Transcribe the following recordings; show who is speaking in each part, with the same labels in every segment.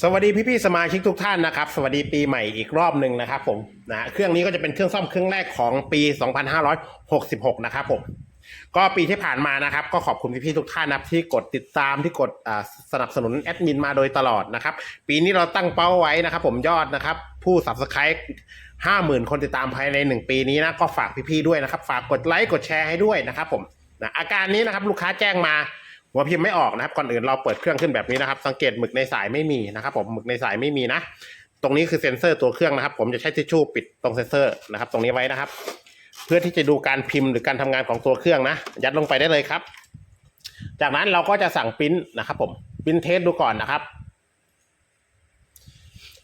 Speaker 1: สวัสดีพี่ๆสมาชิกทุกท่านนะครับ สวัสดีปีใหม่อีกรอบหนึ่งนะครับผมนะเครื่องนี้ก็จะเป็นเครื่องซ่อมเครื่องแรกของปี 2566 นะครับผมก็ปีที่ผ่านมานะครับ ก็ขอบคุณพี่ๆทุกท่านนะครับที่กดติดตามที่กดสนับสนุนแอดมินมาโดยตลอดนะครับ ปีนี้เราตั้งเป้าไว้นะครับ ผมยอดนะครับ ผู้ subscribe ห้าหมื่นคนติดตามภายในหนึ่งปีนี้นะก็ฝากพี่ๆด้วยนะครับ ฝากกดไลค์กดแชร์ให้ด้วยนะครับ ผมนะอาการนี้นะครับลูกค้าแจ้งมา หัวพิมพ์ไม่ออกนะครับ ก่อนอื่นเราเปิดเครื่องขึ้นแบบนี้นะครับ สังเกตหมึกในสายไม่มีนะครับ ผมหมึกในสายไม่มีนะ ตรงนี้คือเซ็นเซอร์ตัวเครื่องนะครับ ผมจะใช้ทิชชู่ปิดตรงเซ็นเซอร์นะครับ ตรงนี้ไว้นะครับ เพื่อที่จะดูการพิมพ์หรือการทำงานของตัวเครื่องนะ ยัดลงไปได้เลยครับ จากนั้นเราก็จะสั่งปริ้นนะครับ ผมปริ้นเทสดูก่อนนะครับ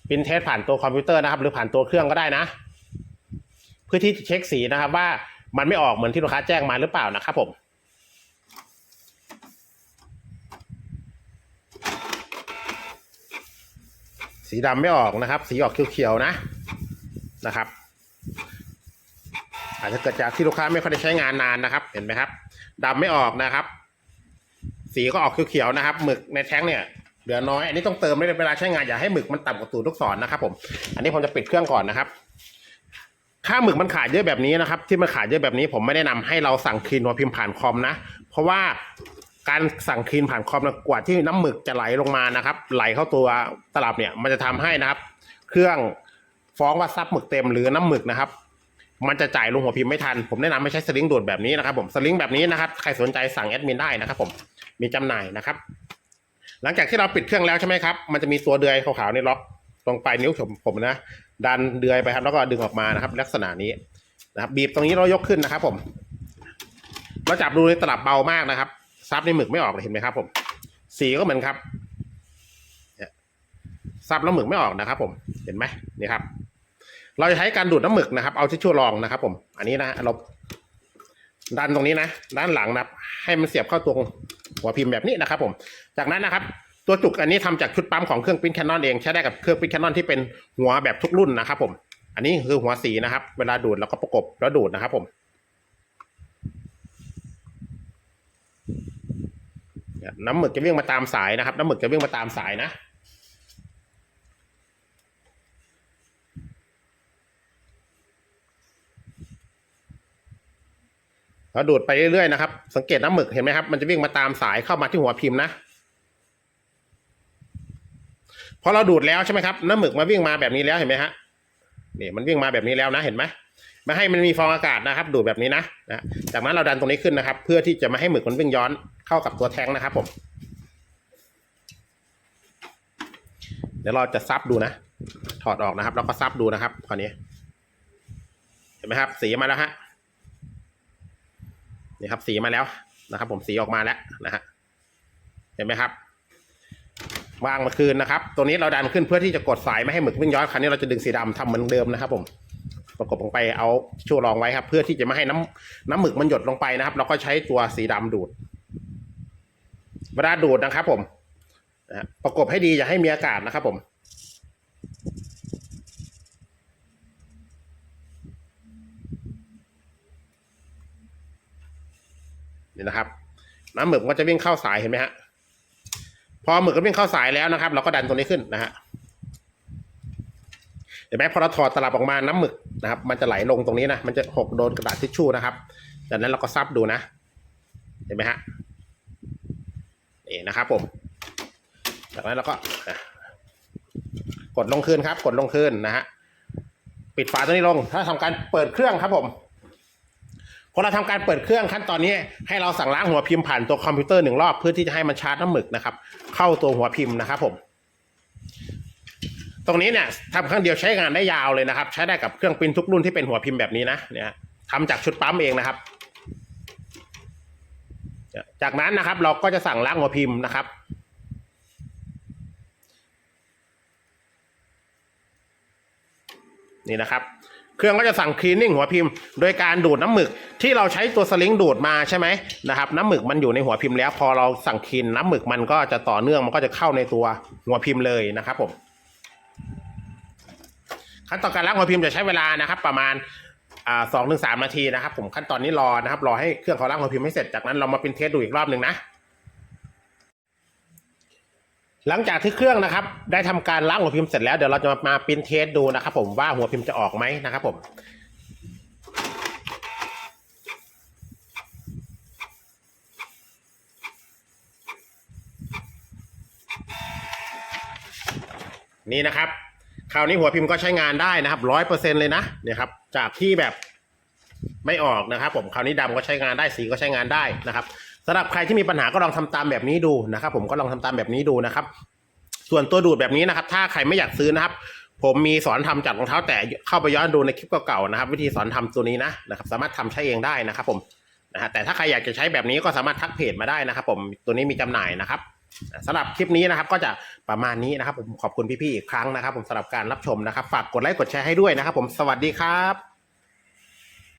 Speaker 1: ปริ้นเทสผ่านตัวคอมพิวเตอร์นะครับ หรือผ่านตัวเครื่องก็ได้นะ เพื่อที่จะเช็คสีนะครับ ว่ามันไม่ออกเหมือนที่ลูกค้าแจ้งมาหรือเปล่านะครับ ผม สีดำไม่ออกนะครับ สีออกเขียวๆนะนะครับ อาจจะเกิดจากที่ลูกค้าไม่ค่อยได้ใช้งานนานนะครับ เห็นไหมครับดำไม่ออกนะครับ สีก็ออกเขียวๆนะครับหมึกในแท้งเนี่ยเหลือน้อยอันนี้ต้องเติมด้วยเวลาใช้งานอย่าให้หมึกมันต่ำกว่าตูดลูกศรนะครับ ผม อันนี้ผมจะปิดเครื่องก่อนนะครับ ถ้าหมึกมันขาดเยอะแบบนี้นะครับ ที่มันขาดเยอะแบบนี้ ผมไม่แนะนำให้เราสั่งคลีนหัวพิมพ์ผ่านคอมนะ เพราะว่า การสั่งคลีนผ่านคอมนะกว่าที่น้ำหมึกจะไหลลงมานะครับ ไหลเข้าตัวตลับเนี่ยมันจะทำให้นะครับ เครื่องฟ้องว่าซับหมึกเต็มหรือน้ำหมึกนะครับ มันจะจ่ายลงหัวพิมพ์ไม่ทัน ผมแนะนำไม่ใช้สลิงดูดแบบนี้นะครับ ผมสลิงแบบนี้นะครับใครสนใจสั่งแอดมินได้นะครับ ผมมีจำหน่ายนะครับ หลังจากที่เราปิดเครื่องแล้วใช่ไหมครับมันจะมีตัวเดือยขาวๆนี่ล็อกตรงปลายนิ้วผมผมนะดันเดือยไปครับ แล้วก็ดึงออกมานะครับ ลักษณะนี้นะครับ บีบตรงนี้เรายกขึ้นนะครับ ผม เราจับดูในตลับเบามากนะครับ ซับในหมึกไม่ออกเลยเห็นไหมครับ ผม สีก็เหมือนครับซับแล้วหมึกไม่ออกนะครับ ผมเห็นไหมนี่ครับ เราจะใช้การดูดน้ำหมึกนะครับ เอาทิชชู่รองนะครับ ผม อันนี้นะเราดันตรงนี้นะด้านหลังนะครับ ให้มันเสียบเข้าตรงหัวพิมพ์แบบนี้นะครับ ผม จากนั้นนะครับ ตัวจุกอันนี้ทำจากชุดปั๊มของเครื่องปิ้นแคนนอนเองใช้ได้กับเครื่องปิ้นแคนนอนที่เป็นหัวแบบทุกรุ่นนะครับ ผม อันนี้คือหัวสีนะครับ เวลาดูดแล้วก็ประกบแล้วดูดนะครับ ผมเนี่ย น้ำหมึกจะวิ่งมาตามสายนะครับ น้ำหมึกจะวิ่งมาตามสายนะ เราดูดไปเรื่อยๆนะครับ สังเกตน้ำหมึกเห็นไหมครับ มันจะวิ่งมาตามสายเข้ามาที่หัวพิมพ์นะพอเราดูดแล้วใช่ไหมครับ น้ำหมึกมาวิ่งมาแบบนี้แล้วเห็นไหมฮะนี่มันวิ่งมาแบบนี้แล้วนะเห็นไหมม่ให้มันมีฟองอากาศนะครับ ดูดแบบนี้นะนะจากนั้นเราดันตรงนี้ขึ้นนะครับ เพื่อที่จะไม่ให้หมึกมันวิ่งย้อน เข้ากับตัวแท้งนะครับผม เดี๋ยวเราจะซับดูนะ ถอดออกนะครับ แล้วก็ซับดูนะครับคราวนี้ เห็นไหมครับ สีมาแล้วฮะนี่ครับ สีมาแล้วนะครับ ผมสีออกมาแล้วนะฮะเห็นไหมครับวางมาคืนนะครับ ตัวนี้เราดันขึ้นเพื่อที่จะกดสายไม่ให้หมึกวิ่งย้อนครั้นี้เราจะดึงสีดำทำเหมือนเดิมนะครับผมประกบลงไปเอาชูรองไว้ครับ เพื่อที่จะไม่ให้น้ำน้ำหมึกมันหยดลงไปนะครับ เราก็ใช้ตัวสีดำดูด เวลาดูดนะครับผมนะประกบให้ดีอย่าให้มีอากาศนะครับผม นี่นะครับ น้ำหมึกมันก็จะวิ่งเข้าสายเห็นไหมฮะพอหมึกก็วิ่งเข้าสายแล้วนะครับ เราก็ดันตัวนี้ขึ้นนะฮะเห็นไหมพอเราถอดตลับออกมาน้ำหมึกนะครับ มันจะไหลลงตรงนี้นะมันจะหกโดนกระดาษทิชชู่นะครับจากนั้นเราก็ซับดูนะ เห็นไหมฮะ นี่นะครับผม จากนั้นเราก็กดลงคืนครับ กดลงคืนนะฮะปิดฝาตัวนี้ลง ถ้าทำการเปิดเครื่องครับผมพอเราทำการเปิดเครื่องขั้นตอนนี้ให้เราสั่งล้างหัวพิมพ์ผ่านตัวคอมพิวเตอร์หนึ่งรอบเพื่อที่จะให้มันชาร์จน้ำหมึกนะครับ เข้าตัวหัวพิมพ์นะครับผม ตรงนี้เนี่ยทำครั้งเดียวใช้งานได้ยาวเลยนะครับ ใช้ได้กับเครื่องปริ้นทุกรุ่นที่เป็นหัวพิมพ์แบบนี้นะเนี่ยทำจากชุดปั๊มเองนะครับ จากนั้นนะครับเราก็จะสั่งล้างหัวพิมพ์นะครับ นี่นะครับ เครื่องก็จะสั่งคลีนนิ่งหัวพิมพ์ โดยการดูดน้ำหมึกที่เราใช้ตัวสลิงดูดมาใช่ไหมนะครับ น้ำหมึกมันอยู่ในหัวพิมพ์แล้ว พอเราสั่งคลีนน้ำหมึกมันก็จะต่อเนื่องมันก็จะเข้าในตัวหัวพิมพ์เลยนะครับผมขั้นตอนการล้างหัวพิมพ์จะใช้เวลานะครับ ประมาณ สองถึงสามนาทีนะครับ ผมขั้นตอนนี้รอนะครับ รอให้เครื่องเขาล้างหัวพิมพ์ให้เสร็จจากนั้นเรามาเป็นเทสดูอีกรอบหนึ่งนะ หลังจากที่เครื่องนะครับ ได้ทำการล้างหัวพิมพ์เสร็จแล้วเดี๋ยวเราจะมาปริ้นเทสดูนะครับ ผมว่าหัวพิมพ์จะออกไหมนะครับ ผมนี่นะครับ คราวนี้หัวพิมพ์ก็ใช้งานได้นะครับร้อยเปอร์เซ็นเลยนะเนี่ยครับ จากที่แบบไม่ออกนะครับ ผมคราวนี้ดำก็ใช้งานได้สีก็ใช้งานได้นะครับสำหรับใครที่มีปัญหาก็ลองทำตามแบบนี้ดูนะครับ ผมก็ลองทำตามแบบนี้ดูนะครับ ส่วนตัวดูดแบบนี้นะครับ ถ้าใครไม่อยากซื้อนะครับ ผมมีสอนทำจากรองเท้า แตะเข้าไปย้อนดูในคลิปเก่าๆนะครับ วิธีสอนทำตัวนี้นะนะครับ สามารถทำใช้เองได้นะครับ ผมนะฮะแต่ถ้าใครอยากจะใช้แบบนี้ก็สามารถทักเพจมาได้นะครับ ผมตัวนี้มีจำหน่ายนะครับ สำหรับคลิปนี้นะครับก็จะประมาณนี้นะครับ ผมขอบคุณพี่ๆอีกครั้งนะครับ ผมสำหรับการรับชมนะครับ ฝากกดไลค์กดแชร์ให้ด้วยนะครับ ผมสวัสดีครับ